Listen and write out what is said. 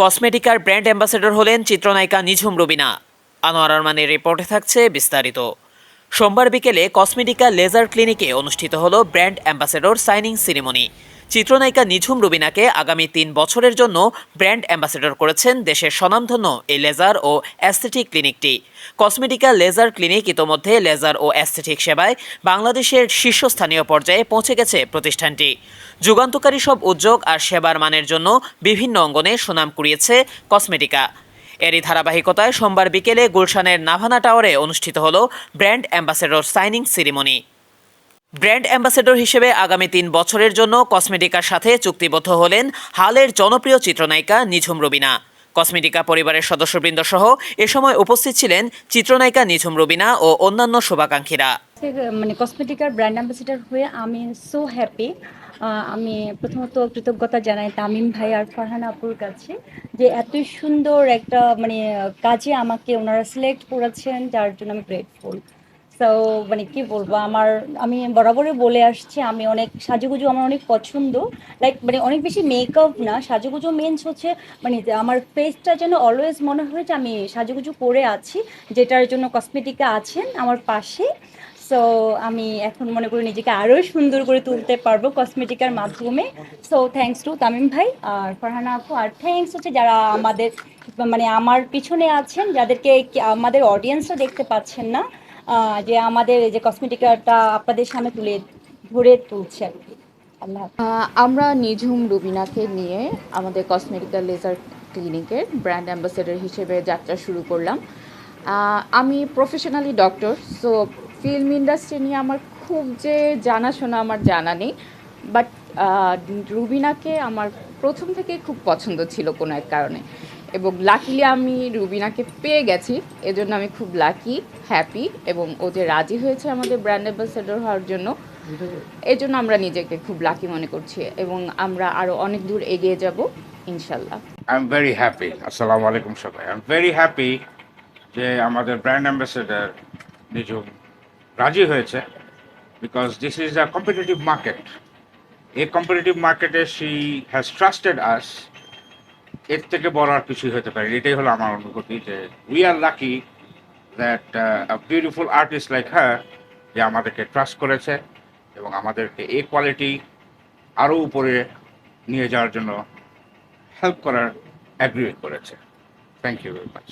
কসমেটিকার brand ambassador হলেন চিত্রনায়িকা নিঝুম রুবিনা। আনোয়ার রহমানের রিপোর্টে থাকছে বিস্তারিত। সোমবার বিকেলে কসমেটিকা লেজার ক্লিনিকে অনুষ্ঠিত হল ব্র্যান্ড অ্যাম্বাসেডর সাইনিং সেরিমনি। চিত্রনায়িকা নিঝুম রুবিনাকে আগামী তিন বছরের জন্য ব্র্যান্ড অ্যাম্বাসেডর করেছেন দেশের স্বনামধন্য এই লেজার ও অ্যাস্থেটিক ক্লিনিকটি। কসমেটিকা লেজার ক্লিনিক ইতোমধ্যে লেজার ও অ্যাস্থেটিক সেবায় বাংলাদেশের শীর্ষস্থানীয় পর্যায়ে পৌঁছে গেছে প্রতিষ্ঠানটি। যুগান্তকারী সব উদ্যোগ আর সেবার মানের জন্য বিভিন্ন অঙ্গনে সুনাম কুড়িয়েছে কসমেটিকা। এরই ধারাবাহিকতায় সোমবার বিকেলে গুলশানের নাভানা টাওয়ারে অনুষ্ঠিত হল brand ambassador signing ceremony. Brand ambassador হিসেবে আগামী তিন বছরের জন্য কসমেটিকার সাথে চুক্তিবদ্ধ হলেন হালের জনপ্রিয় চিত্রনায়িকা নিঝুম রবিনা। কসমেটিকা পরিবারের সদস্যবৃন্দ সহ এ সময় উপস্থিত ছিলেন চিত্রনায়িকা নিঝুম রবিনা ও অন্যান্য শুভাকাঙ্ক্ষীরা। মানে কসমেটিকার ব্র্যান্ড অ্যাম্বাসেডর হয়ে আমি সো হ্যাপি আমি প্রথমত কৃতজ্ঞতা জানাই তামিম ভাই আর ফারহান আপুর কাছে যে এত সুন্দর একটা মানে কাজে আমাকে ওনারা সিলেক্ট করেছেন, যার জন্য আমি গ্রেটফুল সো মানে কি বলব, আমার, আমি বরাবরই বলে আসছি, আমি অনেক, সাজুগুজু আমার অনেক পছন্দ। লাইক মানে অনেক বেশি মেকআপ না, সাজুগুজু মেন্স হচ্ছে মানে আমার ফেসটা যেন অলওয়েজ মনে হয় যে আমি সাজুগুজু করে আছি, যেটার জন্য কসমেটিকা আছেন আমার পাশে। সো আমি এখন মনে করি নিজেকে আরও সুন্দর করে তুলতে পারব কসমেটিকার মাধ্যমে। সো থ্যাঙ্কস টু তামিম ভাই আর ফারহানা আপু। আর থ্যাঙ্কস হচ্ছে যারা আমাদের মানে আমার পিছনে আছেন, যাদেরকে আমাদের অডিয়েন্সও দেখতে পাচ্ছেন না। যে আমাদের এই যে কসমেটিকাটা আপনাদের সামনে তুলে, ধরে তুলছে আর কি। আল্লাহ আমরা নিঝুম রুবিনাকে নিয়ে আমাদের কসমেটিক্যাল লেজার ক্লিনিকের ব্র্যান্ড অ্যাম্বাসেডর হিসেবে যাত্রা শুরু করলাম। আমি professionally doctor so film industry নিয়ে আমার খুব যে জানাশোনা আমার জানা নেই বাট রুবিনাকে আমার প্রথম থেকে খুব পছন্দ ছিল কোনো এক কারণে। এবং লাকিলি আমি রুবিনাকে পেয়ে গেছি। এজন্য আমি খুব লাকি হ্যাপি এবং ও যে রাজি হয়েছে আমাদের ব্র্যান্ড অ্যাম্বাসেডর হওয়ার জন্য এই জন্য আমরা নিজেকে খুব লাকি মনে করছি এবং আমরা আরও অনেক দূর এগিয়ে যাব ইনশাল্লাহ আই এম ভেরি হ্যাপি আসসালামু আলাইকুম সবাই। আই এম ভেরি হ্যাপি যে আমাদের ব্র্যান্ড অ্যাম্বাসেডার নিজুম রাজি হয়েছে because this is a competitive market এই কম্পিটিটিভ মার্কেটে শি হ্যাজ ট্রাস্টেড আস এর থেকে বড় আর কিছুই হতে পারে এটাই হলো আমার অনুভূতি যে we are lucky that beautiful artist like হ্যাঁ যে আমাদেরকে ট্রাস্ট করেছে এবং আমাদেরকে এই কোয়ালিটি আরও উপরে নিয়ে যাওয়ার জন্য হেল্প করার অ্যাগ্রিমেন্ট করেছে। Thank you very much